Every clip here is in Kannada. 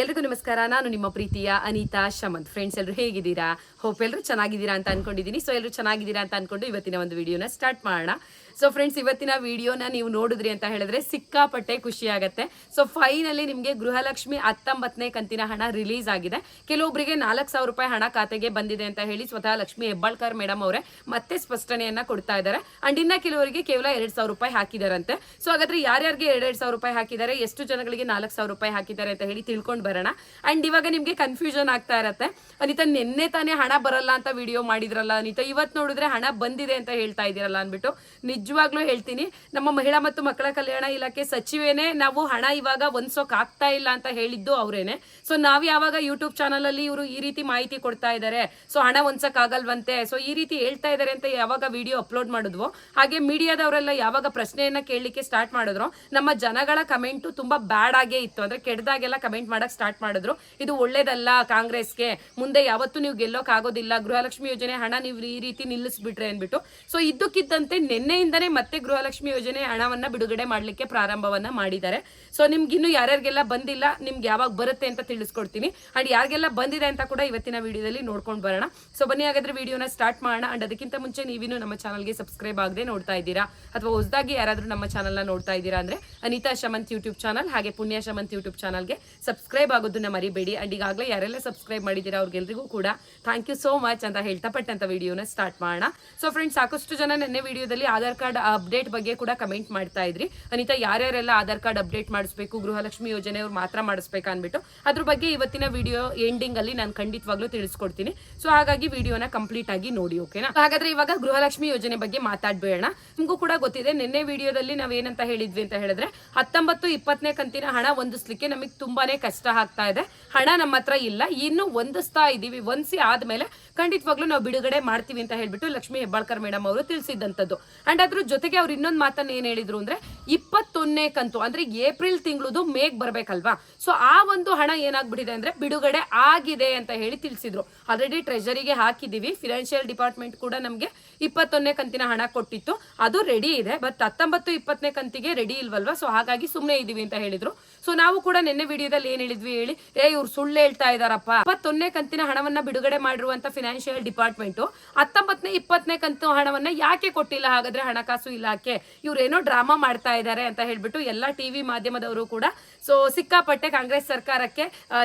ಎಲ್ರಿಗೂ ನಮಸ್ಕಾರ. ನಾನು ನಿಮ್ಮ ಪ್ರೀತಿಯ ಅನಿತಾ ಶಮಂತ್. ಫ್ರೆಂಡ್ಸ್ ಎಲ್ಲರೂ ಹೇಗಿದ್ದೀರಾ? ಹೋಪ್ ಎಲ್ಲರೂ ಚೆನ್ನಾಗಿದ್ದೀರಾ ಅಂತ ಅನ್ಕೊಂಡಿದ್ದೀನಿ. ಸೊ ಎಲ್ಲರೂ ಚೆನ್ನಾಗಿದ್ದೀರಾ ಅಂತ ಅನ್ಕೊಂಡು ಇವತ್ತಿನ ಒಂದು ವಿಡಿಯೋನ ಸ್ಟಾರ್ಟ್ ಮಾಡೋಣ. ಸೊ ಫ್ರೆಂಡ್ಸ್ ಇವತ್ತಿನ ವಿಡಿಯೋನ ನೀವು ನೋಡಿದ್ರಿ ಅಂತ ಹೇಳಿದ್ರೆ ಸಿಕ್ಕಾಪಟ್ಟೆ ಖುಷಿ ಆಗುತ್ತೆ. ಸೊ ಫೈನಲಿ ನಿಮಗೆ ಗೃಹಲಕ್ಷ್ಮಿ ಹತ್ತೊಂಬತ್ತನೇ ಕಂತಿನ ಹಣ ರಿಲೀಸ್ ಆಗಿದೆ. ಕೆಲವೊಬ್ಬರಿಗೆ ನಾಲ್ಕು ಸಾವಿರ ರೂಪಾಯಿ ಹಣ ಖಾತೆಗೆ ಬಂದಿದೆ ಅಂತ ಹೇಳಿ ಸ್ವತಃ ಲಕ್ಷ್ಮಿ ಹೆಬ್ಬಾಳ್ಕರ್ ಮೇಡಮ್ ಅವರೇ ಮತ್ತೆ ಸ್ಪಷ್ಟನೆಯನ್ನ ಕೊಡ್ತಾ ಇದ್ದಾರೆ. ಅಂಡ್ ಇನ್ನ ಕೆಲವರಿಗೆ ಕೇವಲ ಎರಡ್ ಸಾವಿರ ರೂಪಾಯಿ ಹಾಕಿದಾರಂತೆ. ಸೊ ಹಾಗಾದ್ರೆ ಯಾರ್ಯಾರಿಗೆ ಎರಡೆರಡು ಸಾವಿರ ರೂಪಾಯಿ ಹಾಕಿದ್ದಾರೆ? ಎಷ್ಟು ಜನಗಳಿಗೆ ನಾಲ್ಕು ಸಾವಿರ ರೂಪಾಯಿ ಹಾಕಿದ್ದಾರೆ ಅಂತ ಹೇಳಿ ತಿಳ್ಕೊಂಡು ಬರೋಣ. ಅಂಡ್ ಇವಾಗ ನಿಮಗೆ ಕನ್ಫ್ಯೂಷನ್ ಆಗ್ತಾ ಇರತ್ತೆ. ಅನಿತಾ, ನಿನ್ನೆ ತಾನೇ ಹಣ ಬರಲ್ಲ ಅಂತ ವಿಡಿಯೋ ಮಾಡಿದ್ರಲ್ಲ ಅನಿತಾ? ಇವತ್ತು ನೋಡಿದ್ರೆ ಹಣ ಬಂದಿದೆ ಅಂತ ಹೇಳ್ತಾ ಇದ್ದೀರಲ್ಲ ಅಂದ್ಬಿಟ್ಟು ನಿಜವಾಗ್ಲೂ ಹೇಳ್ತೀನಿ. ನಮ್ಮ ಮಹಿಳಾ ಮತ್ತು ಮಕ್ಕಳ ಕಲ್ಯಾಣ ಇಲಾಖೆ ಸಚಿವೇನೆ, ನಾವು ಹಣ ಇವಾಗ ಒಂದ್ಸೋಕ್ ಇಲ್ಲ ಅಂತ ಹೇಳಿದ್ದು ಅವರೇನೆ. ಸೊ ನಾವ್ ಯಾವಾಗ ಯೂಟ್ಯೂಬ್ ಚಾನಲ್ ಅಲ್ಲಿ ಇವರು ಈ ರೀತಿ ಮಾಹಿತಿ ಕೊಡ್ತಾ ಇದ್ದಾರೆ ಸೊ ಹಣ ಆಗಲ್ವಂತೆ. ಸೊ ಈ ರೀತಿ ಹೇಳ್ತಾ ಇದ್ದಾರೆ ಅಂತ ಯಾವಾಗ ವಿಡಿಯೋ ಅಪ್ಲೋಡ್ ಮಾಡಿದ್ವು, ಹಾಗೆ ಮೀಡಿಯಾದವರೆಲ್ಲ ಯಾವಾಗ ಪ್ರಶ್ನೆಯನ್ನ ಕೇಳಲಿಕ್ಕೆ ಸ್ಟಾರ್ಟ್ ಮಾಡಿದ್ರು, ನಮ್ಮ ಜನಗಳ ಕಮೆಂಟು ತುಂಬಾ ಬ್ಯಾಡ್ ಆಗೇ ಇತ್ತು. ಅಂದ್ರೆ ಕೆಟ್ಟದಾಗೆಲ್ಲ ಕಮೆಂಟ್ ಮಾಡಕ್ ಸ್ಟಾರ್ಟ್ ಮಾಡಿದ್ರು. ಇದು ಒಳ್ಳೇದಲ್ಲ ಕಾಂಗ್ರೆಸ್ಗೆ. ಮುಂದೆ ಯಾವತ್ತೂ ನೀವು ಗೆಲ್ಲೋಕ್ಕಾಗೋದಿಲ್ಲ ಗೃಹಲಕ್ಷ್ಮಿ ಯೋಜನೆ ಹಣ ನೀವು ಈ ರೀತಿ ನಿಲ್ಲಿಸ್ಬಿಟ್ರೆ ಅಂದ್ಬಿಟ್ಟು. ಸೊ ಇದ್ದಕ್ಕಿದ್ದಂತೆ ನಿನ್ನೆಯಿಂದನೇ ಮತ್ತೆ ಗೃಹಲಕ್ಷ್ಮಿ ಯೋಜನೆ ಹಣವನ್ನ ಬಿಡುಗಡೆ ಮಾಡ್ಲಿಕ್ಕೆ ಪ್ರಾರಂಭವನ್ನ ಮಾಡಿದ್ದಾರೆ. ಸೊ ನಿಮ್ಗೆ ಇನ್ನು ಯಾರ್ಯಾರಿಗೆಲ್ಲ ಬಂದಿಲ್ಲ, ನಿಮ್ಗೆ ಯಾವಾಗ ಬರುತ್ತೆ ಅಂತ ತಿಳಿಸ್ಕೊಡ್ತೀನಿ. ಅಂಡ್ ಯಾರಿಗೆಲ್ಲ ಬಂದಿದೆ ಅಂತ ಕೂಡ ಇವತ್ತಿನ ವಿಡಿಯೋದಲ್ಲಿ ನೋಡ್ಕೊಂಡು ಬರೋಣ. ಸೊ ಬನ್ನಿ ಹಾಗಾದ್ರೆ ವಿಡಿಯೋನ ಸ್ಟಾರ್ಟ್ ಮಾಡೋಣ. ಅಂಡ್ ಅದಕ್ಕಿಂತ ಮುಂಚೆ ನೀವಿನ್ನು ನಮ್ಮ ಚಾನಲ್ಗೆ ಸಬ್ಸ್ಕ್ರೈಬ್ ಆಗದೆ ನೋಡ್ತಾ ಇದ್ದೀರಾ? ಅಥವಾ ಹೊಸದಾಗಿ ಯಾರಾದರೂ ನಮ್ಮ ಚಾನಲ್ನ ನೋಡ್ತಾ ಇದ್ದೀರಾ ಅಂದ್ರೆ ಅನಿತಾ ಶಮಂತ್ ಯೂಟ್ಯೂಬ್ ಚಾನಲ್ ಹಾಗೆ ಪುಣ್ಯ ಶಮಂತ್ ಯೂಟ್ಯೂಬ್ ಚಾನಲ್ಗೆ ಸಬ್ಸ್ಕ್ರೈಬ್ ಆಗೋದನ್ನ ಮರಿಬೇಡಿ. ಅಂಡ್ ಈಗಾಗಲೇ ಯಾರೆಲ್ಲ ಸಬ್ಸ್ಕ್ರೈಬ್ ಮಾಡಿದ್ದೀರಾ ಅವ್ರಿಗೆಲ್ರಿಗೂ ಕೂಡ ಥ್ಯಾಂಕ್ ಯು ಸೋ ಮಚ್ ಅಂತ ಹೇಳ್ತಾ ಪಟ್ಟಂತ ವಿಡಿಯೋನ ಸ್ಟಾರ್ಟ್ ಮಾಡೋಣ. ಸೊ ಫ್ರೆಂಡ್ಸ್ ಸಾಕಷ್ಟು ಜನ ನೆನ್ನೆ ವಿಡಿಯೋದಲ್ಲಿ ಆಧಾರ್ ಕಾರ್ಡ್ ಅಪ್ಡೇಟ್ ಬಗ್ಗೆ ಕೂಡ ಕಮೆಂಟ್ ಮಾಡ್ತಾ ಇದ್ರಿ. ಅನಿತಾ, ಯಾರ್ಯಾರೆಲ್ಲ ಆಧಾರ್ ಕಾರ್ಡ್ ಅಪ್ಡೇಟ್ ಮಾಡಿಸ್ಬೇಕು, ಗೃಹಲಕ್ಷ್ಮಿ ಯೋಜನೆ ಅವ್ರು ಮಾತ್ರ ಮಾಡಿಸ್ಬೇಕು ಅಂದ್ಬಿಟ್ಟು, ಅದ್ರ ಬಗ್ಗೆ ಇವತ್ತಿನ ವಿಡಿಯೋ ಎಂಡಿಂಗ್ ಅಲ್ಲಿ ನಾನು ಖಂಡಿತವಾಗ್ಲೂ ತಿಳಿಸ್ಕೊಡ್ತೀನಿ. ಸೊ ಹಾಗಾಗಿ ವಿಡಿಯೋನ ಕಂಪ್ಲೀಟ್ ಆಗಿ ನೋಡಿ ಓಕೆನಾ ಹಾಗಾದ್ರೆ ಇವಾಗ ಗೃಹಲಕ್ಷ್ಮಿ ಯೋಜನೆ ಬಗ್ಗೆ ಮಾತಾಡ್ಬೇಡ ನಿಮಗೂ ಕೂಡ ಗೊತ್ತಿದೆ, ನಿನ್ನೆ ವಿಡಿಯೋದಲ್ಲಿ ನಾವೇನಂತ ಹೇಳಿದ್ವಿ ಅಂತ ಹೇಳಿದ್ರೆ ಹತ್ತೊಂಬತ್ತು ಇಪ್ಪತ್ತನೇ ಕಂತಿನ ಹಣ ಹೊಂದಿಸ್ಲಿಕ್ಕೆ ನಮಗೆ ತುಂಬಾನೇ ಕಷ್ಟ ಆಗ್ತಾ ಇದೆ. ಹಣ ನಮ್ಮ ಹತ್ರ ಇಲ್ಲ. ಇನ್ನು ಹೊಂದಿಸ್ತಾ ಇದೀವಿ. ಹೊಂದಿಸಿ ಆದ್ಮೇಲೆ ಖಂಡಿತವಾಗ್ಲೂ ನಾವು ಬಿಡುಗಡೆ ಮಾಡ್ತೀವಿ ಅಂತ ಹೇಳ್ಬಿಟ್ಟು ಲಕ್ಷ್ಮಿ ಹೆಬ್ಬಾಳ್ಕರ್ ಮೇಡಮ್ ಅವರು ತಿಳಿಸಿದ್ದಂಥದ್ದು. ಅಂಡ್ ಅದ್ರ ಜೊತೆಗೆ ಅವ್ರು ಇನ್ನೊಂದು ಮಾತನ್ನ ಏನ್ ಹೇಳಿದ್ರು ಅಂದ್ರೆ, ಇಪ್ಪತ್ತೊಂದನೇ ಕಂತು, ಅಂದ್ರೆ ಏಪ್ರಿಲ್ ತಿಂಗಳದು ಮೇಗ್ ಬರ್ಬೇಕಲ್ವಾ? ಸೊ ಆ ಒಂದು ಹಣ ಏನಾಗ್ಬಿಟ್ಟಿದೆ ಅಂದ್ರೆ ಬಿಡುಗಡೆ ಆಗಿದೆ ಅಂತ ಹೇಳಿ ತಿಳಿಸಿದ್ರು. ಆಲ್ರೆಡಿ ಟ್ರೆಜರಿಗೆ ಹಾಕಿದೀವಿ. ಫಿನಾನ್ಷಿಯಲ್ ಡಿಪಾರ್ಟ್ಮೆಂಟ್ ಕೂಡ ನಮಗೆ ಇಪ್ಪತ್ತೊಂದನೇ ಕಂತಿನ ಹಣ ಕೊಟ್ಟಿತ್ತು. ಅದು ರೆಡಿ ಇದೆ. ಬಟ್ ಹತ್ತೊಂಬತ್ತು, ಇಪ್ಪತ್ತನೇ ಕಂತಿಗೆ ರೆಡಿ ಇಲ್ವಲ್ವಾ? ಸೊ ಹಾಗಾಗಿ ಸುಮ್ಮನೆ ಇದೀವಿ ಅಂತ ಹೇಳಿದ್ರು. ಸೊ ನಾವು ಕೂಡ ನಿನ್ನೆ ವಿಡಿಯೋದಲ್ಲಿ ಏನ್ ಹೇಳಿ, ಏ, ಇವ್ರು ಸುಳ್ಳು ಹೇಳ್ತಾ ಇದಾರಪ್ಪ. ಇಪ್ಪತ್ತೊಂದನೇ ಕಂತಿನ ಹಣವನ್ನ ಬಿಡುಗಡೆ ಮಾಡಿರುವಂತ ಫಿನಾನ್ಷಿಯಲ್ ಡಿಪಾರ್ಟ್ಮೆಂಟ್ ಹತ್ತೊಂಬತ್ತನೇ, ಇಪ್ಪತ್ತನೇ ಕಂತು ಹಣವನ್ನ ಯಾಕೆ ಕೊಟ್ಟಿಲ್ಲ? ಹಾಗಾದ್ರೆ ಹಣಕಾಸು ಇಲಾಖೆ ಇವ್ರೇನೋ ಡ್ರಾಮಾ ಮಾಡ್ತಾ ಇದ್ದಾರೆ ಅಂತ ಹೇಳ್ಬಿಟ್ಟು ಎಲ್ಲಾ ಟಿವಿ ಮಾಧ್ಯಮದವರು ಕೂಡ, ಸೊ, ಸಿಕ್ಕಾಪಟ್ಟೆ ಕಾಂಗ್ರೆಸ್ ಸರ್ಕಾರಕ್ಕೆ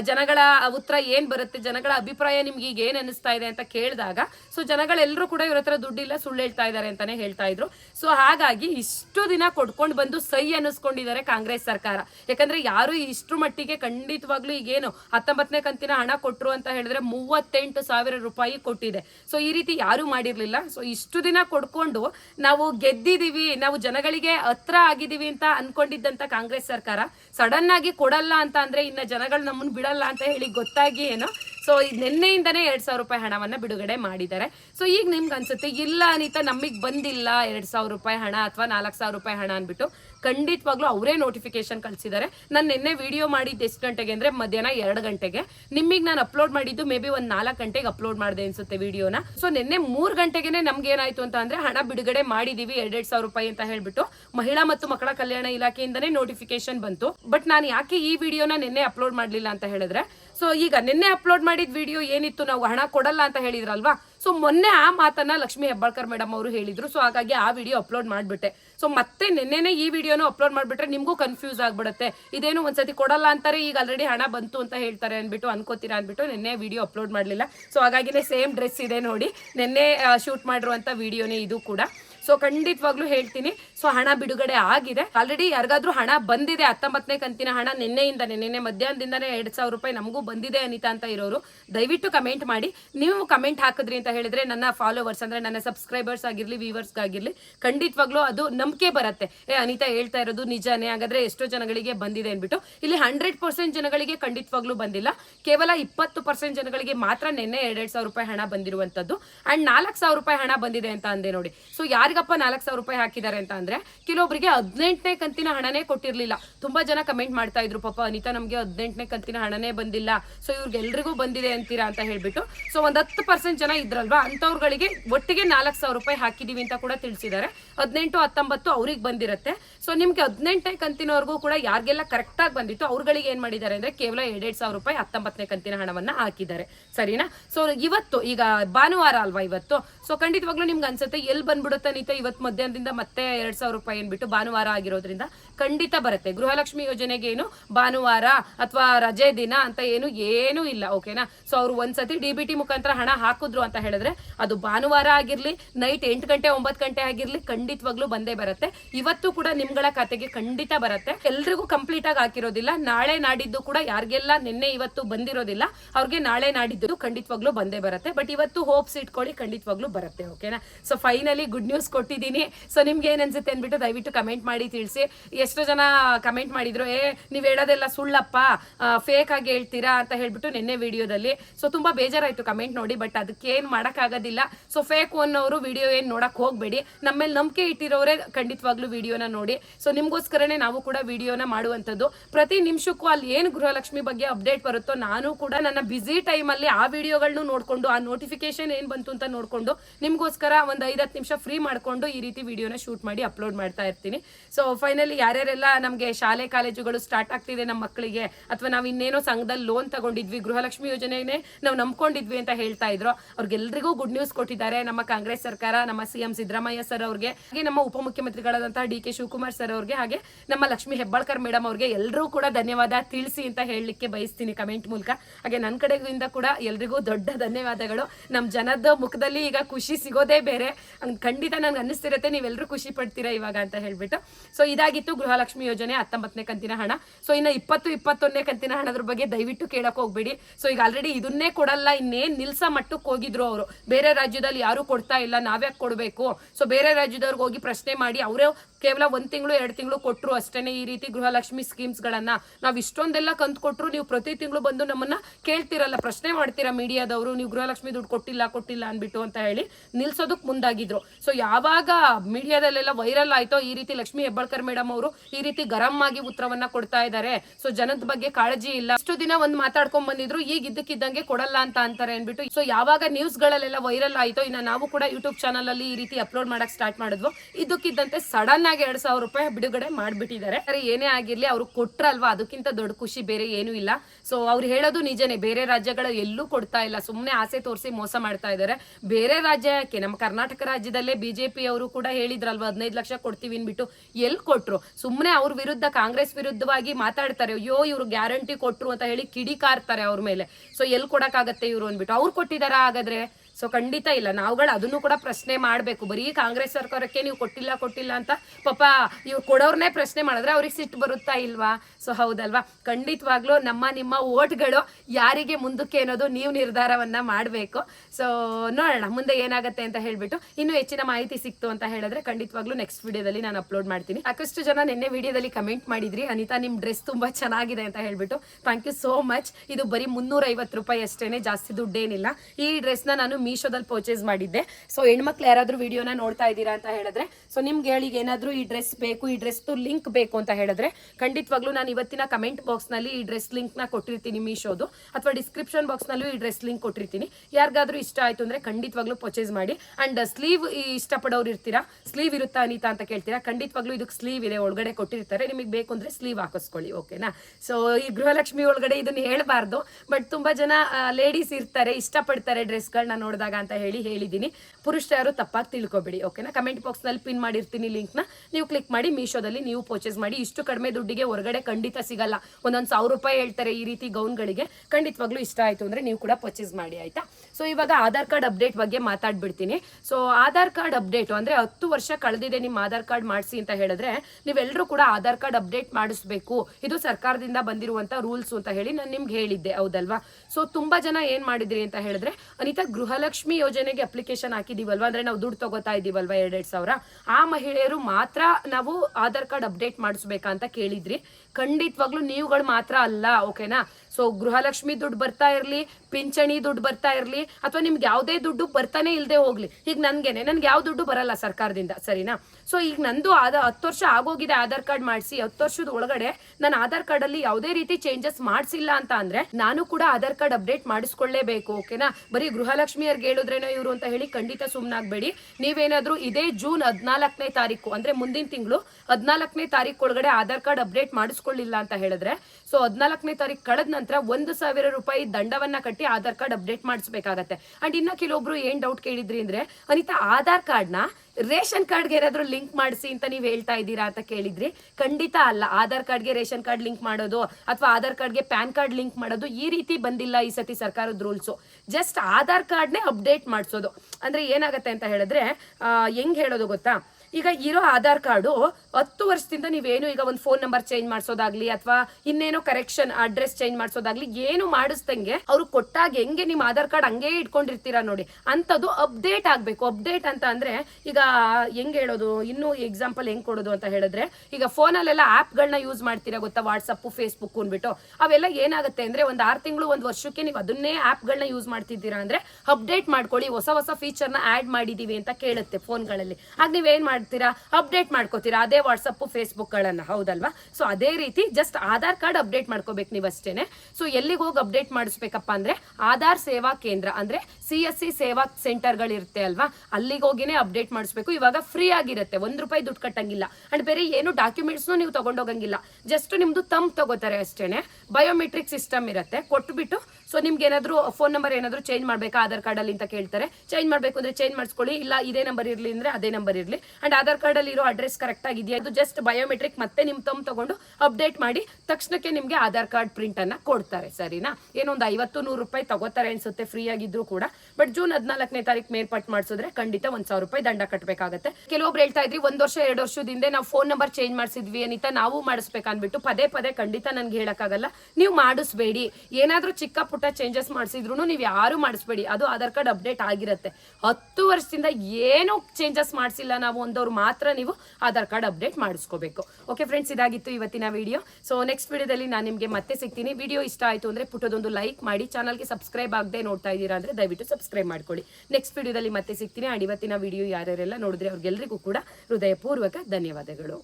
ಜನಗಳ ಉತ್ತರ ಏನ್ ಬರುತ್ತೆ, ಜನಗಳ ಅಭಿಪ್ರಾಯ ನಿಮ್ಗೆ ಈಗ ಏನ್ ಅನಿಸ್ತಾ ಇದೆ ಅಂತ ಕೇಳಿದಾಗ, ಸೊ ಜನಗಳೆಲ್ಲರೂ ಕೂಡ ಇವ್ರ ಹತ್ರ ದುಡ್ಡಿಲ್ಲ, ಸುಳ್ಳು ಹೇಳ್ತಾ ಇದ್ದಾರೆ ಅಂತಾನೆ ಹೇಳ್ತಾ ಇದ್ರು. ಸೊ, ಹಾಗಾಗಿ ಇಷ್ಟು ದಿನ ಕೊಡ್ಕೊಂಡು ಬಂದು ಸೈ ಅನ್ನಿಸ್ಕೊಂಡಿದ್ದಾರೆ ಕಾಂಗ್ರೆಸ್ ಸರ್ಕಾರ. ಯಾಕಂದ್ರೆ ಯಾರು ಇಷ್ಟು ಮಟ್ಟಿಗೆ ಖಂಡಿತವಾಗ್ಲೂ ಈಗೇನು ಹತ್ತೊಂಬತ್ತನೇ ಕಂತಿನ ಹಣ ಕೊಟ್ಟರು ಅಂತ ಹೇಳಿದ್ರೆ ಮೂವತ್ತೆಂಟು ಸಾವಿರ ರೂಪಾಯಿ ಕೊಟ್ಟಿದೆ. ಸೊ ಈ ರೀತಿ ಯಾರು ಮಾಡಿರ್ಲಿಲ್ಲ. ಸೊ ಇಷ್ಟು ದಿನ ಕೊಡ್ಕೊಂಡು ನಾವು ಗೆದ್ದಿದೀವಿ ನಾವು ಜನಗಳಿಗೆ ಹತ್ರ ಆಗಿದ್ದೀವಿ ಅಂತ ಅನ್ಕೊಂಡಿದ್ದಂತ ಕಾಂಗ್ರೆಸ್ ಸರ್ಕಾರ. ಸಡನ್ ಆಗಿ ಕೊಡಲ್ಲ ಅಂತ ಅಂದ್ರೆ ಇನ್ನ ಜನಗಳು ನಮ್ಮನ್ನ ಬಿಡಲ್ಲ ಅಂತ ಹೇಳಿ ಗೊತ್ತಾಗಿ ಏನೋ. ಸೊ ನಿನ್ನೆಯಿಂದನೇ ಎರಡ್ ಸಾವಿರ ರೂಪಾಯಿ ಹಣವನ್ನ ಬಿಡುಗಡೆ ಮಾಡಿದ್ದಾರೆ. ಸೊ ಈಗ ನಿಮ್ಗೆ ಅನ್ಸುತ್ತೆ, ಇಲ್ಲ ಅನಿತಾ ನಮಗೆ ಬಂದಿಲ್ಲ ಎರಡ್ ಸಾವಿರ ರೂಪಾಯಿ ಹಣ ಅಥವಾ ನಾಲ್ಕು ಸಾವಿರ ರೂಪಾಯಿ ಹಣ ಅಂದ್ಬಿಟ್ಟು ಖಂಡಿತವಾಗ್ಲೂ ಅವರೇ ನೋಟಿಫಿಕೇಶನ್ ಕಳಿಸಿದ್ದಾರೆ. ನಾನು ನಿನ್ನೆ ವಿಡಿಯೋ ಮಾಡಿದ್ದು ಎಷ್ಟು ಗಂಟೆಗೆ ಅಂದ್ರೆ ಮಧ್ಯಾಹ್ನ ಎರಡು ಗಂಟೆಗೆ. ನಿಮಗೆ ನಾನು ಅಪ್ಲೋಡ್ ಮಾಡಿದ್ದು ಮೇ ಬಿ ಒಂದು ನಾಲ್ಕು ಗಂಟೆಗೆ ಅಪ್ಲೋಡ್ ಮಾಡಿದೆ ಅನ್ಸುತ್ತೆ ವಿಡಿಯೋನ ಸೊ ನಿನ್ನೆ ಮೂರು ಗಂಟೆಗೆ ನಮ್ಗೆ ಏನಾಯ್ತು ಅಂತ ಅಂದ್ರೆ ಹಣ ಬಿಡುಗಡೆ ಮಾಡಿದೀವಿ ಎರಡೆರಡು ಸಾವಿರ ರೂಪಾಯಿ ಅಂತ ಹೇಳ್ಬಿಟ್ಟು ಮಹಿಳಾ ಮತ್ತು ಮಕ್ಕಳ ಕಲ್ಯಾಣ ಇಲಾಖೆಯಿಂದನೇ ನೋಟಿಫಿಕೇಶನ್ ಬಂತು. ಬಟ್ ನಾನು ಯಾಕೆ ಈ ವಿಡಿಯೋನ ನಿನ್ನೆ ಅಪ್ಲೋಡ್ ಮಾಡಲಿಲ್ಲ ಅಂತ ಹೇಳಿದ್ರೆ ಸೊ ಈಗ ನಿನ್ನೆ ಅಪ್ಲೋಡ್ ಮಾಡಿದ ವಿಡಿಯೋ ಏನಿತ್ತು ನಾವು ಹಣ ಕೊಡಲ್ಲ ಅಂತ ಹೇಳಿದ್ರಲ್ವಾ? ಸೊ ಮೊನ್ನೆ ಆ ಮಾತನ್ನ ಲಕ್ಷ್ಮಿ ಹೆಬ್ಬಾಳ್ಕರ್ ಮೇಡಮ್ ಅವರು ಹೇಳಿದ್ರು ಸೊ ಹಾಗಾಗಿ ಆ ವಿಡಿಯೋ ಅಪ್ಲೋಡ್ ಮಾಡ್ಬಿಟ್ಟೆ. ಸೊ ಮತ್ತೆ ನಿನ್ನೆನೆ ಈ ವಿಡಿಯೋನ ಅಪ್ಲೋಡ್ ಮಾಡಿಬಿಟ್ರೆ ನಿಮಗೂ ಕನ್ಫ್ಯೂಸ್ ಆಗ್ಬಿಡುತ್ತೆ. ಇದೇನು ಒಂದ್ಸತಿ ಕೊಡಲ್ಲ ಅಂತಾರೆ, ಈಗ ಆಲ್ರೆಡಿ ಹಣ ಬಂತು ಅಂತ ಹೇಳ್ತಾರೆ ಅಂದ್ಬಿಟ್ಟು ಅನ್ಕೋತೀರಾ ಅಂದ್ಬಿಟ್ಟು ನಿನ್ನೆ ವಿಡಿಯೋ ಅಪ್ಲೋಡ್ ಮಾಡಲಿಲ್ಲ. ಸೊ ಹಾಗಾಗಿನೇ ಸೇಮ್ ಡ್ರೆಸ್ ಇದೆ ನೋಡಿ, ನಿನ್ನೆ ಶೂಟ್ ಮಾಡಿರುವಂತ ವಿಡಿಯೋನೇ ಇದು ಕೂಡ. ಸೊ ಖಂಡಿತವಾಗ್ಲೂ ಹೇಳ್ತೀನಿ. ಸೊ ಹಣ ಬಿಡುಗಡೆ ಆಗಿದೆ. ಆಲ್ರೆಡಿ ಯಾರಿಗಾದ್ರೂ ಹಣ ಬಂದಿದೆ, ಹತ್ತೊಂಬತ್ತನೇ ಕಂತಿನ ಹಣ ನಿನ್ನೆಯಿಂದಾನೆ ನಿನ್ನೆ ಮಧ್ಯಾಹ್ನದಿಂದನೇ ಎರಡ್ ಸಾವಿರ ರೂಪಾಯಿ ನಮಗೂ ಬಂದಿದೆ ಅನಿತಾ ಅಂತ ಇರೋರು, ದಯವಿಟ್ಟು ಕಮೆಂಟ್ ಮಾಡಿ. ನೀವು ಕಮೆಂಟ್ ಹಾಕಿದ್ರಿ ಅಂತ ಹೇಳಿದ್ರೆ ನನ್ನ ಫಾಲೋವರ್ಸ್ ಅಂದ್ರೆ ನನ್ನ ಸಬ್ಸ್ಕ್ರೈಬರ್ಸ್ ಆಗಿರ್ಲಿ ವ್ಯೂವರ್ಸ್ ಆಗಿರಲಿ, ಖಂಡಿತವಾಗ್ಲೂ ಅದು ನಂಬಿಕೆ ಬರುತ್ತೆ. ಏ, ಅನಿತಾ ಹೇಳ್ತಾ ಇರೋದು ನಿಜಾನೇ, ಹಾಗಾದ್ರೆ ಎಷ್ಟೋ ಜನಗಳಿಗೆ ಬಂದಿದೆ ಅಂದ್ಬಿಟ್ಟು. ಇಲ್ಲಿ ಹಂಡ್ರೆಡ್ ಪರ್ಸೆಂಟ್ ಜನಗಳಿಗೆ ಖಂಡಿತವಾಗ್ಲೂ ಬಂದಿಲ್ಲ. ಕೇವಲ ಇಪ್ಪತ್ತು ಪರ್ಸೆಂಟ್ ಜನಗಳಿಗೆ ಮಾತ್ರ ನಿನ್ನೆ ಎರಡ್ ಸಾವಿರ ರೂಪಾಯಿ ಹಣ ಬಂದಿರುವಂತದ್ದು. ಅಂಡ್ ನಾಲ್ಕು ಸಾವಿರ ರೂಪಾಯಿ ಹಣ ಬಂದಿದೆ ಅಂತ ಅಂದೆ ನೋಡಿ. ಸೊ ಯಾರಿಗೆ ಯಾರಿಗಪ್ಪ ನಾಲ್ಕು ಸಾವಿರ ರೂಪಾಯಿ ಹಾಕಿದ್ದಾರೆ ಅಂತ ಅಂದ್ರೆ ಕೆಲವೊಬ್ಬರಿಗೆ ಹದಿನೆಂಟನೇ ಕಂತಿನ ಹಣನೇ ಕೊಟ್ಟಿರ್ಲಿಲ್ಲ. ತುಂಬಾ ಜನ ಕಮೆಂಟ್ ಮಾಡ್ತಾ ಇದ್ರು, ಪಾಪ ಅನಿತಾ, ನಮಗೆ ಹದಿನೆಂಟನೇ ಕಂತಿನ ಹಣನೇ ಬಂದಿಲ್ಲ. ಸೊ ಇವ್ರಿಗೆಲ್ರಿಗೂ ಬಂದಿದೆ ಅಂತೀರಾ ಅಂತ ಹೇಳ್ಬಿಟ್ಟು ಸೊ ಒಂದ್ ಹತ್ತು ಪರ್ಸೆಂಟ್ ಜನ ಇದ್ರಲ್ವಾ ಅಂತವ್ರಿಗೆ ಒಟ್ಟಿಗೆ ನಾಲ್ಕು ಸಾವಿರ ರೂಪಾಯಿ ಹಾಕಿದೀವಿ ಅಂತ ಕೂಡ ತಿಳಿಸಿದ್ದಾರೆ. ಹದಿನೆಂಟು, ಹತ್ತೊಂಬತ್ತು ಅವ್ರಿಗೆ ಬಂದಿರತ್ತೆ. ಸೊ ನಿಮ್ಗೆ ಹದಿನೆಂಟನೇ ಕಂತಿನವರೆಗೂ ಕೂಡ ಯಾರಿಗೆಲ್ಲ ಕರೆಕ್ಟ್ ಆಗಿ ಬಂದಿತ್ತು ಅವ್ರಗಳಿಗೆ ಏನ್ ಮಾಡಿದ್ದಾರೆ ಅಂದ್ರೆ ಕೇವಲ ಎರಡೆರಡು ಸಾವಿರ ರೂಪಾಯಿ ಹತ್ತೊಂಬತ್ತನೇ ಕಂತಿನ ಹಣವನ್ನ ಹಾಕಿದ್ದಾರೆ. ಸರಿನಾ? ಸೊ ಇವತ್ತು ಈಗ ಭಾನುವಾರ ಅಲ್ವಾ ಇವತ್ತು? ಸೊ ಖಂಡಿತವಾಗ್ಲೂ ನಿಮ್ಗೆ ಅನ್ಸುತ್ತೆ ಎಲ್ಲಿ ಬಂದ್ಬಿಡುತ್ತೆ ನೀತ ಇವತ್ತು ಮಧ್ಯಾಹ್ನದಿಂದ ಮತ್ತೆ ಎರಡ್ ಸಾವಿರ ರೂಪಾಯಿ ಏನ್ಬಿಟ್ಟು ಭಾನುವಾರ ಆಗಿರೋದ್ರಿಂದ ಖಂಡಿತ ಬರುತ್ತೆ. ಗೃಹಲಕ್ಷ್ಮಿ ಯೋಜನೆಗೆ ಏನು? ಭಾನುವಾರ ಅಥವಾ ರಜೆ ದಿನ ಅಂತ ಏನು ಏನೂ ಇಲ್ಲ ಓಕೆನಾ ಸೊ ಅವ್ರು ಒಂದ್ಸತಿ ಡಿ ಬಿ ಟಿ ಮುಖಾಂತರ ಹಣ ಹಾಕಿದ್ರು ಅಂತ ಹೇಳಿದ್ರೆ ಅದು ಭಾನುವಾರ ಆಗಿರ್ಲಿ ನೈಟ್ ಎಂಟು ಗಂಟೆ, ಒಂಬತ್ತು ಗಂಟೆ ಆಗಿರ್ಲಿ ಖಂಡಿತವಾಗ್ಲೂ ಬಂದೇ ಬರುತ್ತೆ. ಇವತ್ತು ಕೂಡ ನಿಮ್ಗಳ ಖಾತೆಗೆ ಖಂಡಿತ ಬರುತ್ತೆ. ಎಲ್ರಿಗೂ ಕಂಪ್ಲೀಟ್ ಆಗಿ ಹಾಕಿರೋದಿಲ್ಲ. ನಾಳೆ ನಾಡಿದ್ದು ಕೂಡ ಯಾರಿಗೆಲ್ಲ ನಿನ್ನೆ ಇವತ್ತು ಬಂದಿರೋದಿಲ್ಲ, ಅವ್ರಿಗೆ ನಾಳೆ ನಾಡಿದ್ದು ಖಂಡಿತವಾಗ್ಲೂ ಬಂದೇ ಬರುತ್ತೆ. ಬಟ್ ಇವತ್ತು ಹೋಪ್ಸ್ ಇಟ್ಕೊಳ್ಳಿ, ಖಂಡಿತವಾಗ್ಲೂ ಬರುತ್ತೆ ಓಕೆನಾ ಸೊ ಫೈನಲಿ ಗುಡ್ ನ್ಯೂಸ್ ಕೊಟ್ಟಿದ್ದೀನಿ. ಸೊ ನಿಮ್ಗೆ ಏನ್ ಅನ್ಸುತ್ತೆ ಅಂದ್ಬಿಟ್ಟು ದಯವಿಟ್ಟು ಕಮೆಂಟ್ ಮಾಡಿ ತಿಳಿಸಿ. ಎಷ್ಟು ಜನ ಕಮೆಂಟ್ ಮಾಡಿದ್ರು, ಏ, ನೀವ್ ಹೇಳೋದೆಲ್ಲ ಸುಳ್ಳಪ್ಪ ಫೇಕ್ ಆಗಿ ಹೇಳ್ತೀರಾ? ಅಂತ ಹೇಳ್ಬಿಟ್ಟು ನಿನ್ನೆ ವಿಡಿಯೋದಲ್ಲಿ. ಸೊ ತುಂಬಾ ಬೇಜಾರಾಯ್ತು ಕಮೆಂಟ್ ನೋಡಿ ಬಟ್ ಅದಕ್ಕೆ ಏನ್ ಮಾಡಕ್ಕಾಗೋದಿಲ್ಲ. ಸೊ ಫೇಕ್ ಅನ್ನೋರು ವಿಡಿಯೋ ಏನ್ ನೋಡಕ್ ಹೋಗ್ಬೇಡಿ. ನಮ್ಮ ಮೇಲೆ ನಂಬಿಕೆ ಇಟ್ಟಿರೋರೇ ಖಂಡಿತವಾಗ್ಲೂ ವಿಡಿಯೋನ ನೋಡಿ. ಸೊ ನಿಮ್ಗೋಸ್ಕರನೇ ನಾವು ಕೂಡ ವಿಡಿಯೋನ ಮಾಡುವಂಥದ್ದು. ಪ್ರತಿ ನಿಮಿಷಕ್ಕೂ ಅಲ್ಲಿ ಏನು ಗೃಹಲಕ್ಷ್ಮಿ ಬಗ್ಗೆ ಅಪ್ಡೇಟ್ ಬರುತ್ತೋ, ನಾನು ಕೂಡ ನನ್ನ ಬ್ಯುಸಿ ಟೈಮಲ್ಲಿ ಆ ವಿಡಿಯೋಗಳನ್ನು ನೋಡ್ಕೊಂಡು, ಆ ನೋಟಿಫಿಕೇಶನ್ ಏನ್ ಬಂತು ಅಂತ ನೋಡ್ಕೊಂಡು, ನಿಮ್ಗೋಸ್ಕರ ಒಂದು ಐದತ್ತು ನಿಮಿಷ ಫ್ರೀ ಮಾಡ್ಕೊಂಡು ಈ ರೀತಿ ವಿಡಿಯೋನ ಶೂಟ್ ಮಾಡಿ ಅಪ್ಲೋಡ್ ಮಾಡ್ತಾ ಇರ್ತೀನಿ. ಸೊ ಫೈನಲಿ ಯಾರ್ಯಾರೆಲ್ಲ ನಮಗೆ ಶಾಲೆ ಕಾಲೇಜುಗಳು ಸ್ಟಾರ್ಟ್ ಆಗ್ತಿದೆ ನಮ್ಮ ಮಕ್ಕಳಿಗೆ. ಅಥವಾ ನಾವು ಇನ್ನೇನೋ ಸಂಘದಲ್ಲಿ ಲೋನ್ ತಗೊಂಡಿದ್ವಿ, ಗೃಹಲಕ್ಷ್ಮಿ ಯೋಜನೆನೇ ನಾವು ನಂಬ್ಕೊಂಡಿದ್ವಿ ಅಂತ ಹೇಳ್ತಾ ಇದ್ರು. ಅವ್ರಿಗೆಲ್ರಿಗೂ ಗುಡ್ ನ್ಯೂಸ್ ಕೊಟ್ಟಿದ್ದಾರೆ ನಮ್ಮ ಕಾಂಗ್ರೆಸ್ ಸರ್ಕಾರ, ನಮ್ಮ ಸಿಎಂ ಸಿದ್ದರಾಮಯ್ಯ ಸರ್ ಅವ್ರಿಗೆ, ಹಾಗೆ ನಮ್ಮ ಉಪಮುಖ್ಯಮಂತ್ರಿಗಳಾದಂತಹ ಡಿ ಕೆ ಶಿವಕುಮಾರ್ ಸರ್ ಅವ್ರಿಗೆ, ಹಾಗೆ ನಮ್ಮ ಲಕ್ಷ್ಮಿ ಹೆಬ್ಬಾಳ್ಕರ್ ಮೇಡಮ್ ಅವ್ರಿಗೆ ಎಲ್ಲರೂ ಕೂಡ ಧನ್ಯವಾದ ತಿಳಿಸಿ ಅಂತ ಹೇಳಲಿಕ್ಕೆ ಬಯಸ್ತೀನಿ ಕಮೆಂಟ್ ಮೂಲಕ. ಹಾಗೆ ನನ್ನ ಕಡೆಯಿಂದ ಕೂಡ ಎಲ್ರಿಗೂ ದೊಡ್ಡ ಧನ್ಯವಾದಗಳು. ನಮ್ಮ ಜನದ ಮುಖದಲ್ಲಿ ಈಗ ಖುಷಿ ಸಿಗೋದೇ ಬೇರೆ. ಖಂಡಿತ ನನ್ಗೆ ಅನ್ನಿಸ್ತಿರತ್ತೆ ನೀವೆಲ್ಲರೂ ಖುಷಿ ಪಡ್ತೀರಾ ಇವಾಗ ಅಂತ ಹೇಳ್ಬಿಟ್ಟು. ಸೊ ಇದಾಗಿತ್ತು ಗೃಹಲಕ್ಷ್ಮಿ ಯೋಜನೆ ಹತ್ತೊಂಬತ್ತನೇ ಕಂತಿನ ಹಣ. ಸೊ ಇನ್ನು ಇಪ್ಪತ್ತು, ಇಪ್ಪತ್ತೊಂದನೇ ಕಂತಿನ ಹಣದ್ರ ಬಗ್ಗೆ ದಯವಿಟ್ಟು ಕೇಳಕ್ ಹೋಗ್ಬೇಡಿ. ಸೊ ಈಗ ಆಲ್ರೆಡಿ ಇದನ್ನೇ ಕೊಡಲ್ಲ, ಇನ್ನೇನ್ ನಿಲ್ಸ ಮಟ್ಟಕ್ಕೆ ಹೋಗಿದ್ರು ಅವರು. ಬೇರೆ ರಾಜ್ಯದಲ್ಲಿ ಯಾರು ಕೊಡ್ತಾ ಇಲ್ಲ, ನಾವ್ಯಾಕೆ ಕೊಡಬೇಕು? ಸೊ ಬೇರೆ ರಾಜ್ಯದವ್ರಿಗೆ ಹೋಗಿ ಪ್ರಶ್ನೆ ಮಾಡಿ, ಅವರೇ ಕೇವಲ ಒಂದು ತಿಂಗಳು, ಎರಡು ತಿಂಗಳು ಕೊಟ್ಟರು ಅಷ್ಟೇನೆ ಈ ರೀತಿ ಗೃಹಲಕ್ಷ್ಮಿ ಸ್ಕೀಮ್ಸ್ ಗಳನ್ನ ನಾವು ಇಷ್ಟೊಂದೆಲ್ಲ ಕಂತು ಕೊಟ್ಟರು ನೀವು ಪ್ರತಿ ತಿಂಗಳು ಬಂದು ನಮ್ಮನ್ನ ಕೇಳ್ತಿರಲ್ಲ, ಪ್ರಶ್ನೆ ಮಾಡ್ತೀರಾ ಮೀಡಿಯಾದವರು, ನೀವು ಗೃಹಲಕ್ಷ್ಮಿ ದುಡ್ಡು ಕೊಟ್ಟಿಲ್ಲ ಕೊಟ್ಟಿಲ್ಲ ಅನ್ಬಿಟ್ಟು ಅಂತ ಹೇಳಿ ನಿಲ್ಸೋದಕ್ಕೆ ಮುಂದಾಗಿದ್ರು. ಸೊ ಯಾವಾಗ ಮೀಡಿಯಾದಲ್ಲೆಲ್ಲ ವೈರಲ್ ಆಯ್ತೋ ಈ ರೀತಿ ಲಕ್ಷ್ಮಿ ಹೆಬ್ಬಾಳ್ಕರ್ ಮೇಡಮ್ ಅವರು ಈ ರೀತಿ ಗರಂ ಆಗಿ ಉತ್ತರವನ್ನ ಕೊಡ್ತಾ ಇದ್ದಾರೆ ಸೊ ಜನದ ಬಗ್ಗೆ ಕಾಳಜಿ ಇಲ್ಲ. ಇಷ್ಟು ದಿನ ಒಂದ್ ಮಾತಾಡ್ಕೊಂಡ್ ಬಂದಿದ್ರು, ಈಗ ಇದ್ದಕ್ಕಿದ್ದಂಗೆ ಕೊಡಲ್ಲ ಅಂತ ಅಂತಾರೆ ಅನ್ಬಿಟ್ಟು ಸೊ ಯಾವಾಗ ನ್ಯೂಸ್ ಗಳಲ್ಲೆಲ್ಲ ವೈರಲ್ ಆಯ್ತೋ ಇನ್ನ ನಾವು ಕೂಡ ಯೂಟ್ಯೂಬ್ ಚಾನಲ್ ಅಲ್ಲಿ ಈ ರೀತಿ ಅಪ್ಲೋಡ್ ಮಾಡಕ್ ಸ್ಟಾರ್ಟ್ ಮಾಡಿದ್ವು. ಇದಕ್ಕಿದ್ದಂತೆ ಸಡನ್ ಆಗಿ ಎರಡ್ ಸಾವಿರ ರೂಪಾಯಿ ಬಿಡುಗಡೆ ಮಾಡ್ಬಿಟ್ಟಿದ್ದಾರೆ. ಏನೇ ಆಗಿರ್ಲಿ ಅವ್ರು ಕೊಟ್ರಲ್ವಾ? ಅದಕ್ಕಿಂತ ದೊಡ್ಡ ಖುಷಿ ಬೇರೆ ಏನು ಇಲ್ಲ. ಸೊ ಅವ್ರು ಹೇಳೋದು ನಿಜನೇ, ಬೇರೆ ರಾಜ್ಯಗಳ ಎಲ್ಲೂ ಕೊಡ್ತಾ ಇಲ್ಲ. ಸುಮ್ಮನೆ ಆಸೆ ತೋರಿಸಿ ಮೋಸ ಮಾಡ್ತಾ ಇದ್ದಾರೆ. ಬೇರೆ ರಾಜ್ಯ, ಯಾಕೆ? ನಮ್ಮ ಕರ್ನಾಟಕ ರಾಜ್ಯದಲ್ಲೇ ಬಿಜೆಪಿ ಅವರು ಕೂಡ ಹೇಳಿದ್ರಲ್ವಾ, ಹದಿನೈದು ಲಕ್ಷ ಕೊಡ್ತೀವಿ ಅನ್ಬಿಟ್ಟು ಎಲ್ಲಿ ಕೊಟ್ರು? ಸುಮ್ಮನೆ ಅವ್ರ ವಿರುದ್ಧ, ಕಾಂಗ್ರೆಸ್ ವಿರುದ್ಧವಾಗಿ ಮಾತಾಡ್ತಾರೆ. ಅಯ್ಯೋ, ಇವ್ರು ಗ್ಯಾರಂಟಿ ಕೊಟ್ರು ಅಂತ ಹೇಳಿ ಕಿಡಿಕಾರ್ತಾರೆ ಅವ್ರ ಮೇಲೆ. ಸೊ ಎಲ್ಲಿ ಕೊಡಕ್ಕಾಗತ್ತೆ ಇವ್ರು ಅಂದ್ಬಿಟ್ಟು. ಅವ್ರು ಕೊಟ್ಟಿದಾರ ಹಾಗಾದ್ರೆ? ಸೊ ಖಂಡಿತ ಇಲ್ಲ. ನಾವುಗಳು ಅದನ್ನು ಕೂಡ ಪ್ರಶ್ನೆ ಮಾಡಬೇಕು. ಬರೀ ಕಾಂಗ್ರೆಸ್ ಸರ್ಕಾರಕ್ಕೆ ನೀವು ಕೊಟ್ಟಿಲ್ಲ ಕೊಟ್ಟಿಲ್ಲ ಅಂತ ಪಾಪ ಇವ್ರು ಕೊಡೋರ್ನೇ ಪ್ರಶ್ನೆ ಮಾಡಿದ್ರೆ ಅವ್ರಿಗೆ ಸಿಟ್ಟು ಬರುತ್ತಾ ಇಲ್ವಾ? ಸೊ ಹೌದಲ್ವಾ? ಖಂಡಿತವಾಗ್ಲೂ ನಮ್ಮ ನಿಮ್ಮ ಓಟ್ಗಳು ಯಾರಿಗೆ ಮುಂದಕ್ಕೆ ಅನ್ನೋದು ನೀವು ನಿರ್ಧಾರವನ್ನ ಮಾಡಬೇಕು. ಸೊ ನೋಡೋಣ, ಮುಂದೆ ಏನಾಗುತ್ತೆ ಅಂತ ಹೇಳ್ಬಿಟ್ಟು ಇನ್ನು ಹೆಚ್ಚಿನ ಮಾಹಿತಿ ಸಿಕ್ತು ಅಂತ ಹೇಳಿದ್ರೆ ಖಂಡಿತವಾಗ್ಲೂ ನೆಕ್ಸ್ಟ್ ವಿಡಿಯೋದಲ್ಲಿ ನಾನು ಅಪ್ಲೋಡ್ ಮಾಡ್ತೀನಿ. ಸಾಕಷ್ಟು ಜನ ನಿನ್ನೆ ವಿಡಿಯೋದಲ್ಲಿ ಕಮೆಂಟ್ ಮಾಡಿದ್ರಿ. ಅನಿತಾ, ನಿಮ್ ಡ್ರೆಸ್ ತುಂಬಾ ಚೆನ್ನಾಗಿದೆ ಅಂತ ಹೇಳ್ಬಿಟ್ಟು. ಥ್ಯಾಂಕ್ ಯು ಸೋ ಮಚ್ ಇದು ಬರೀ ಮುನ್ನೂರ ರೂಪಾಯಿ ಅಷ್ಟೇನೆ, ಜಾಸ್ತಿ ದುಡ್ಡೇನಿಲ್ಲ. ಈ ಡ್ರೆಸ್ನ ನಾನು ಮೀಶೋದಲ್ಲಿ ಪರ್ಚೇಸ್ ಮಾಡಿದ್ದೆ. ಸೊ ಹೆಣ್ಮಕ್ಳು ಯಾರಾದ್ರೂ ವಿಡಿಯೋನ ನೋಡ್ತಾ ಇದ್ದೀರಾ ಅಂತ ಹೇಳಿದ್ರೆ ಸೊ ನಿಮ್ಗೆ ಹೇಳಿ ಏನಾದ್ರೂ ಈ ಡ್ರೆಸ್ ಬೇಕು, ಈ ಡ್ರೆಸ್ ಲಿಂಕ್ ಬೇಕು ಅಂತ ಹೇಳಿದ್ರೆ, ಖಂಡಿತವಾಗ್ಲೂ ನಾನು ಇವತ್ತಿನ ಕಮೆಂಟ್ ಬಾಕ್ಸ್ನಲ್ಲಿ ಈ ಡ್ರೆಸ್ ಲಿಂಕ್ನ ಕೊಟ್ಟಿರ್ತೀನಿ ಮೀಶೋದು ಅಥವಾ ಡಿಸ್ಕ್ರಿಪ್ಷನ್ ಬಾಕ್ಸ್ ನಲ್ಲೂ ಈ ಡ್ರೆಸ್ ಲಿಂಕ್ ಕೊಟ್ಟಿರ್ತೀನಿ. ಯಾರಿಗಾದ್ರೂ ಇಷ್ಟ ಆಯ್ತು ಅಂದ್ರೆ ಖಂಡಿತವಾಗ್ಲೂ ಪರ್ಚೇಸ್ ಮಾಡಿ. ಅಂಡ್ ಸ್ಲೀವ್ ಇಷ್ಟಪಡೋರು ಇರ್ತೀರಾ? ಸ್ಲೀವ್ ಇರುತ್ತಾ ಅನಿತಾ ಅಂತ ಕೇಳ್ತೀರಾ? ಖಂಡಿತವಾಗ್ಲೂ ಇದಕ್ಕೆ ಸ್ಲೀವ್ ಇದೆ, ಒಳಗಡೆ ಕೊಟ್ಟಿರ್ತಾರೆ. ನಿಮಗೆ ಬೇಕು ಅಂದ್ರೆ ಸ್ಲೀವ್ ಹಾಕಿಸ್ಕೊಳ್ಳಿ ಓಕೆನಾ ಸೊ ಈ ಗೃಹಲಕ್ಷ್ಮಿ ಒಳಗಡೆ ಇದನ್ನು ಹೇಳಬಾರ್ದು. ಬಟ್ ತುಂಬಾ ಜನ ಲೇಡೀಸ್ ಇರ್ತಾರೆ, ಇಷ್ಟಪಡ್ತಾರೆ ಡ್ರೆಸ್ಗಳನ್ನ ನೋಡಿದಾಗ ಅಂತ ಹೇಳಿ ಹೇಳಿದ್ದೀನಿ. ಪುರುಷರು ತಪ್ಪಾಗಿ ತಿಳ್ಕೊಬೇಡಿ ಓಕೆನಾ ಕಮೆಂಟ್ ಬಾಕ್ಸ್ನಲ್ಲಿ ಪಿನ್ ಮಾಡಿರ್ತೀನಿ ಲಿಂಕ್ನ ನೀವು ಕ್ಲಿಕ್ ಮಾಡಿ ಮೀಶೋದಲ್ಲಿ ನೀವು ಪರ್ಚೇಸ್ ಮಾಡಿ. ಇಷ್ಟು ಕಡಿಮೆ ದುಡ್ಡಿಗೆ ಹೊರಗಡೆ ಖಂಡಿತ ಸಿಗಲ್ಲ. ಒಂದೊಂದು ಸಾವಿರ ರೂಪಾಯಿ ಹೇಳ್ತಾರೆ ಈ ರೀತಿ ಗೌನ್ಗಳಿಗೆ. ಖಂಡಿತವಾಗ್ಲೂ ಇಷ್ಟ ಆಯ್ತು ಅಂದ್ರೆ ನೀವು ಕೂಡ ಪರ್ಚೇಸ್ ಮಾಡಿ, ಆಯ್ತಾ? ಸೊ ಇವಾಗ ಆಧಾರ್ ಕಾರ್ಡ್ ಅಪ್ಡೇಟ್ ಬಗ್ಗೆ ಮಾತಾಡ್ಬಿಡ್ತೀನಿ. ಸೊ ಆಧಾರ್ ಕಾರ್ಡ್ ಅಪ್ಡೇಟ್ ಅಂದ್ರೆ ಹತ್ತು ವರ್ಷ ಕಳೆದಿದೆ ನಿಮ್ಮ ಆಧಾರ್ ಕಾರ್ಡ್ ಮಾಡಿಸಿ ಅಂತ ಹೇಳಿದ್ರೆ ನೀವೆಲ್ಲರೂ ಕೂಡ ಆಧಾರ್ ಕಾರ್ಡ್ ಅಪ್ಡೇಟ್ ಮಾಡಿಸ್ಬೇಕು. ಇದು ಸರ್ಕಾರದಿಂದ ಬಂದಿರುವಂತ ರೂಲ್ಸ್ ಅಂತ ಹೇಳಿ ನಾನು ನಿಮ್ಗೆ ಹೇಳಿದ್ದೆ, ಹೌದಲ್ವಾ? ಸೊ ತುಂಬಾ ಜನ ಏನ್ ಮಾಡಿದ್ರಿ ಅಂತ ಹೇಳಿದ್ರೆ ಅನಿತಾ, ಗೃಹಲಕ್ಷ್ಮಿ ಯೋಜನೆಗೆ ಅಪ್ಲಿಕೇಶನ್ ಹಾಕಿದೀವಲ್ವಾ? ಅಂದ್ರೆ ನಾವು ದುಡ್ಡು ತಗೋತಾ ಇದೀವಲ್ವಾ ಎರಡೆರಡು ಸಾವಿರ? ಆ ಮಹಿಳೆಯರು ಮಾತ್ರ ನಾವು ಆಧಾರ್ ಕಾರ್ಡ್ ಅಪ್ಡೇಟ್ ಮಾಡಿಸ್ಬೇಕಾ ಅಂತ ಕೇಳಿದ್ರಿ. ಖಂಡಿತವಾಗ್ಲೂ ನೀವುಗಳು ಮಾತ್ರ ಅಲ್ಲ ಓಕೆನಾ ಸೊ ಗೃಹಲಕ್ಷ್ಮಿ ದುಡ್ಡು ಬರ್ತಾ ಇರಲಿ, ಪಿಂಚಣಿ ದುಡ್ಡು ಬರ್ತಾ ಇರಲಿ, ಅಥವಾ ನಿಮ್ಗೆ ಯಾವುದೇ ದುಡ್ಡು ಬರ್ತಾನೆ ಇಲ್ಲದೆ ಹೋಗ್ಲಿ ಈಗ ನನಗೇನೆ, ನನ್ಗೆ ಯಾವ ದುಡ್ಡು ಬರಲ್ಲ ಸರ್ಕಾರದಿಂದ, ಸರಿನಾ? ಸೊ ಈಗ ನಂದು ಆದ ಹತ್ತು ವರ್ಷ ಆಗೋಗಿದೆ ಆಧಾರ್ ಕಾರ್ಡ್ ಮಾಡಿಸಿ, ಹತ್ತು ವರ್ಷದ ಒಳಗಡೆ ನಾನು ಆಧಾರ್ ಕಾರ್ಡ್ ಅಲ್ಲಿ ಯಾವುದೇ ರೀತಿ ಚೇಂಜಸ್ ಮಾಡಿಸಿಲ್ಲ ಅಂತ ಅಂದ್ರೆ, ನಾನು ಕೂಡ ಆಧಾರ್ ಕಾರ್ಡ್ ಅಪ್ಡೇಟ್ ಮಾಡಿಸ್ಕೊಳ್ಳೇಬೇಕು, ಓಕೆನಾ? ಬರೀ ಗೃಹಲಕ್ಷ್ಮಿಯರ್ಗೆ ಹೇಳಿದ್ರೇನೋ ಇವರು ಅಂತ ಹೇಳಿ ಖಂಡಿತ ಸುಮ್ಮನಾಗಬೇಡಿ ನೀವೇನಾದ್ರೂ ಇದೇ ಜೂನ್ ಹದಿನಾಲ್ಕನೇ ತಾರೀಕು, ಅಂದ್ರೆ ಮುಂದಿನ ತಿಂಗಳು, ಹದಿನಾಲ್ಕನೇ ತಾರೀಕು ಒಳಗಡೆ ಆಧಾರ್ ಕಾರ್ಡ್ ಅಪ್ಡೇಟ್ ಮಾಡಿಸ್ಕೊಳ್ಳಿಲ್ಲ ಅಂತ ಹೇಳಿದ್ರೆ ಸೊ ಹದಿನಾಲ್ಕನೇ ತಾರೀಕು ಕಳೆದ ನಂತರ ಒಂದು ಸಾವಿರ ರೂಪಾಯಿ ದಂಡವನ್ನ ಕಟ್ಟಿ ಆಧಾರ್ ಕಾರ್ಡ್ ಅಪ್ಡೇಟ್ ಮಾಡಿಸ್ಬೇಕಾಗತ್ತೆ. ಅಂಡ್ ಇನ್ನ ಕೆಲವೊಬ್ರು ಏನ್ ಡೌಟ್ ಕೇಳಿದ್ರಿ ಅಂದ್ರೆ, ಅನಿತಾ, ಆಧಾರ್ ಕಾರ್ಡ್ನ ರೇಷನ್ ಕಾರ್ಡ್ಗೆ ಏನಾದ್ರು ಲಿಂಕ್ ಮಾಡಿಸಿ ಅಂತ ನೀವು ಹೇಳ್ತಾ ಇದ್ದೀರಾ ಅಂತ ಕೇಳಿದ್ರಿ. ಖಂಡಿತ ಅಲ್ಲ. ಆಧಾರ್ ಕಾರ್ಡ್ಗೆ ರೇಷನ್ ಕಾರ್ಡ್ ಲಿಂಕ್ ಮಾಡೋದು ಅಥವಾ ಆಧಾರ್ ಕಾರ್ಡ್ಗೆ ಪ್ಯಾನ್ ಕಾರ್ಡ್ ಲಿಂಕ್ ಮಾಡೋದು ಈ ರೀತಿ ಬಂದಿಲ್ಲ ಈ ಸತಿ ಸರ್ಕಾರದ ರೂಲ್ಸು. ಜಸ್ಟ್ ಆಧಾರ್ ಕಾರ್ಡ್ನೇ ಅಪ್ಡೇಟ್ ಮಾಡಿಸೋದು. ಅಂದ್ರೆ ಏನಾಗುತ್ತೆ ಅಂತ ಹೇಳಿದ್ರೆ ಹೆಂಗ್ ಹೇಳೋದು ಗೊತ್ತಾ? ಈಗ ಇರೋ ಆಧಾರ್ ಕಾರ್ಡು ಹತ್ತು ವರ್ಷದಿಂದ ನೀವೇನು ಈಗ ಒಂದು ಫೋನ್ ನಂಬರ್ ಚೇಂಜ್ ಮಾಡಿಸೋದಾಗ್ಲಿ ಅಥವಾ ಇನ್ನೇನೋ ಕರೆಕ್ಷನ್ ಅಡ್ರೆಸ್ ಚೇಂಜ್ ಮಾಡಿಸೋದಾಗ್ಲಿ ಏನು ಮಾಡಿಸ್ದಂಗೆ ಅವ್ರು ಕೊಟ್ಟಾಗ ಹೆಂಗೆ ನಿಮ್ಮ ಆಧಾರ್ ಕಾರ್ಡ್ ಹಂಗೆ ಇಟ್ಕೊಂಡಿರ್ತೀರಾ ನೋಡಿ. ಅಂಥದ್ದು ಅಪ್ಡೇಟ್ ಆಗಬೇಕು. ಅಪ್ಡೇಟ್ ಅಂತ ಅಂದ್ರೆ ಈಗ ಹೆಂಗ್ ಹೇಳೋದು? ಇನ್ನೂ ಎಕ್ಸಾಂಪಲ್ ಹೆಂಗ್ ಕೊಡೋದು ಅಂತ ಹೇಳಿದ್ರೆ ಈಗ ಫೋನಲ್ಲೆಲ್ಲ ಆ್ಯಪ್ಗಳನ್ನ ಯೂಸ್ ಮಾಡ್ತೀರಾ ಗೊತ್ತಾ? ವಾಟ್ಸಪ್ಪು ಫೇಸ್ಬುಕ್ ಅಂದ್ಬಿಟ್ಟು. ಅವೆಲ್ಲ ಏನಾಗುತ್ತೆ ಅಂದ್ರೆ ಒಂದು ಆರು ತಿಂಗಳು, ಒಂದು ವರ್ಷಕ್ಕೆ ನೀವು ಅದನ್ನೇ ಆ್ಯಪ್ಗಳನ್ನ ಯೂಸ್ ಮಾಡ್ತಿದ್ದೀರಾ ಅಂದ್ರೆ ಅಪ್ಡೇಟ್ ಮಾಡ್ಕೊಳ್ಳಿ. ಹೊಸ ಹೊಸ ಫೀಚರ್ನ ಆ್ಯಡ್ ಮಾಡಿದೀವಿ ಅಂತ ಕೇಳುತ್ತೆ ಫೋನ್ಗಳಲ್ಲಿ. ಆಗ ನೀವೇನ್ ಮಾಡ್ತೀರಾ? ಅಪ್ಡೇಟ್ ಮಾಡ್ಕೋತೀರಾ? ಅದೇ ವಾಟ್ಸಪ್ ಫೇಸ್ಬುಕ್ ಗಳನ್ನ, ಹೌದಲ್ವಾ? ಸೊ ಅದೇ ರೀತಿ ಜಸ್ಟ್ ಆಧಾರ್ ಕಾರ್ಡ್ ಅಪ್ಡೇಟ್ ಮಾಡ್ಕೋಬೇಕು ನೀವು ಅಷ್ಟೇನೆ. ಸೊ ಎಲ್ಲಿಗೆ ಹೋಗಿ ಅಪ್ಡೇಟ್ ಮಾಡಿಸ್ಬೇಕಪ್ಪ ಅಂದ್ರೆ, ಆಧಾರ್ ಸೇವಾ ಕೇಂದ್ರ ಅಂದ್ರೆ ಸಿ ಎಸ್ ಸಿ ಸೇವಾ ಸೆಂಟರ್ಗಳಿರುತ್ತೆ ಅಲ್ವಾ? ಅಲ್ಲಿಗೆ ಹೋಗಿನೇ ಅಪ್ಡೇಟ್ ಮಾಡಿಸ್ಬೇಕು. ಇವಾಗ ಫ್ರೀ ಆಗಿರುತ್ತೆ. ಒಂದು ರೂಪಾಯಿ ದುಡ್ಡು ಕಟ್ಟಂಗಿಲ್ಲ. ಅಂಡ್ ಬೇರೆ ಏನು ಡಾಕ್ಯುಮೆಂಟ್ಸ್ನು ನೀವು ತೊಗೊಂಡೋಗಂಗಿಲ್ಲ ಜಸ್ಟ್ ನಿಮ್ದು ತಮ್ ತಗೋತಾರೆ ಅಷ್ಟೇನೆ. ಬಯೋಮೆಟ್ರಿಕ್ ಸಿಸ್ಟಮ್ ಇರುತ್ತೆ. ಕೊಟ್ಬಿಟ್ಟು ಸೊ ನಿಮ್ಗೆ ಏನಾದ್ರು ಫೋನ್ ನಂಬರ್ ಏನಾದ್ರು ಚೇಂಜ್ ಮಾಡ್ಬೇಕಾ ಆಧಾರ್ ಕಾರ್ಡ್ ಅಲ್ಲಿ ಅಂತ ಕೇಳ್ತಾರೆ. ಚೇಂಜ್ ಮಾಡಬೇಕು ಅಂದ್ರೆ ಚೇಂಜ್ ಮಾಡಿಸ್ಕೊಳ್ಳಿ. ಇಲ್ಲ ಇದೇ ನಂಬರ್ ಇರ್ಲಿ ಅಂದ್ರೆ ಅದೇ ನಂಬರ್ ಇರ್ಲಿ. ಅಂಡ್ ಆಧಾರ್ ಕಾರ್ಡ್ ಅಲ್ಲಿ ಇರೋ ಅಡ್ರೆಸ್ ಕರೆಕ್ಟ್ ಆಗಿದೆಯಾ? ಅದು ಜಸ್ಟ್ ಬಯೋಮೆಟ್ರಿಕ್ ಮತ್ತೆ ನಿಮ್ ತಮ್ ತಗೊಂಡು ಅಪ್ಡೇಟ್ ಮಾಡಿ, ತಕ್ಷಣಕ್ಕೆ ನಿಮ್ಗೆ ಆಧಾರ್ ಕಾರ್ಡ್ ಪ್ರಿಂಟ್ ಅನ್ನ ಕೊಡ್ತಾರೆ. ಸರಿನಾ? ಏನೊಂದು ಐವತ್ತು ನೂರು ರೂಪಾಯಿ ತಗೋತಾರೆ ಅನ್ಸುತ್ತೆ ಫ್ರೀ ಆಗಿದ್ರು ಕೂಡ. ಬಟ್ ಜೂನ್ ಹದಿನಾಲ್ಕನೇ ತಾರೀಕು ಮೇಲ್ಪಟ್ಟು ಮಾಡಿಸಿದ್ರೆ ಖಂಡಿತ ಒಂದ್ ಸಾವಿರ ರೂಪಾಯಿ ದಂಡ ಕಟ್ಟಬೇಕಾಗುತ್ತೆ ಕೆಲವೊಬ್ರು ಹೇಳ್ತಾ ಇದ್ರಿ, ಒಂದು ವರ್ಷ, ಎರಡು ವರ್ಷದ ಹಿಂದೆ ನಾವು ಫೋನ್ ನಂಬರ್ ಚೇಂಜ್ ಮಾಡಿಸಿದ್ವಿ ಅನಿತಾ, ನಾವು ಮಾಡಿಸ್ಬೇಕು ಅನ್ಬಿಟ್ಟು ಪದೇ ಪದೇ ಖಂಡಿತ ನನ್ಗೆ ಹೇಳೋಕ್ಕಾಗಲ್ಲ. ನೀವು ಮಾಡಿಸ್ಬೇಡಿ. ಏನಾದರೂ ಚಿಕ್ಕ ಪುಟ್ಟ ಚೇಂಜಸ್ ಮಾಡಿಸಿದ್ರು ನೀವು ಯಾರು ಮಾಡಿಸ್ಬೇಡಿ. ಅದು ಆಧಾರ್ ಕಾರ್ಡ್ ಅಪ್ಡೇಟ್ ಆಗಿರುತ್ತೆ. ಹತ್ತು ವರ್ಷದಿಂದ ಏನು ಚೇಂಜಸ್ ಮಾಡಿಸಿಲ್ಲ ನಾವು ಒಂದವ್ರು ಮಾತ್ರ ನೀವು ಆಧಾರ್ ಕಾರ್ಡ್ ಅಪ್ಡೇಟ್ ಮಾಡಿಸ್ಕೋಬೇಕು. ಓಕೆ ಫ್ರೆಂಡ್ಸ್ ಇದಾಗಿತ್ತು ಇವತ್ತಿನ ವಿಡಿಯೋ ಸೊ ನೆಕ್ಸ್ಟ್ ವಿಡಿಯೋದಲ್ಲಿ ನಾನು ನಿಮಗೆ ಮತ್ತೆ ಸಿಗ್ತೀನಿ. ವಿಡಿಯೋ ಇಷ್ಟ ಆಯಿತು ಅಂದರೆ ಪುಟ್ಟದೊಂದು ಲೈಕ್ ಮಾಡಿ. ಚಾನಲ್ಗೆ ಸಬ್ಸ್ಕ್ರೈಬ್ ಆಗದೆ ನೋಡ್ತಾ ಇದ್ದೀರಾ ಅಂದರೆ ದಯವಿಟ್ಟು ಸಬ್ಸ್ಕ್ರೈಬ್ ಮಾಡ್ಕೊಳ್ಳಿ. ನೆಕ್ಸ್ಟ್ ವಿಡಿಯೋದಲ್ಲಿ ಮತ್ತೆ ಸಿಗ್ತೀನಿ. ಆ್ಯಂಡ್ ಇವತ್ತಿನ ವಿಡಿಯೋ ಯಾರ್ಯಾರೆಲ್ಲ ನೋಡಿದ್ರೆ ಅವ್ರಿಗೆಲ್ಲರಿಗೂ ಕೂಡ ಹೃದಯಪೂರ್ವಕ ಧನ್ಯವಾದಗಳು.